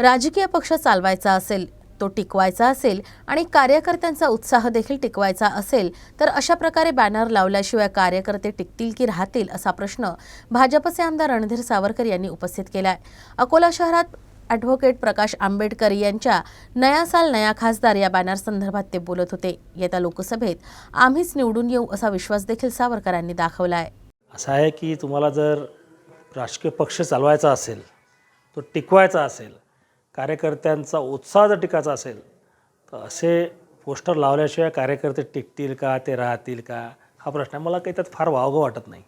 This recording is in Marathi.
राजकीय पक्ष चालवायचा असेल तो टिकवायचा असेल आणि कार्यकर्त्यांचा उत्साह देखील टिकवायचा असेल तर अशा प्रकारे बॅनर लावल्याशिवाय कार्यकर्ते टिकतील की राहतील असा प्रश्न भाजपचे आमदार रणधीर सावरकर यांनी उपस्थित केला आहे अकोला शहरात ॲडव्होकेट प्रकाश आंबेडकर यांच्या नया साल नया खासदार या बॅनर संदर्भात ते बोलत होते. येत्या लोकसभेत आम्हीच निवडून येऊ असा विश्वास देखील सावरकरांनी दाखवला आहे असं आहे की तुम्हाला जर राजकीय पक्ष चालवायचा असेल तो टिकवायचा असेल कार्यकर्त्यांचा उत्साह जर टिकायचा असेल तर असे पोस्टर लावल्याशिवाय कार्यकर्ते टिकतील का ते राहतील का? हा प्रश्न आहे. मला काही त्यात फार वावगं वाटत नाही.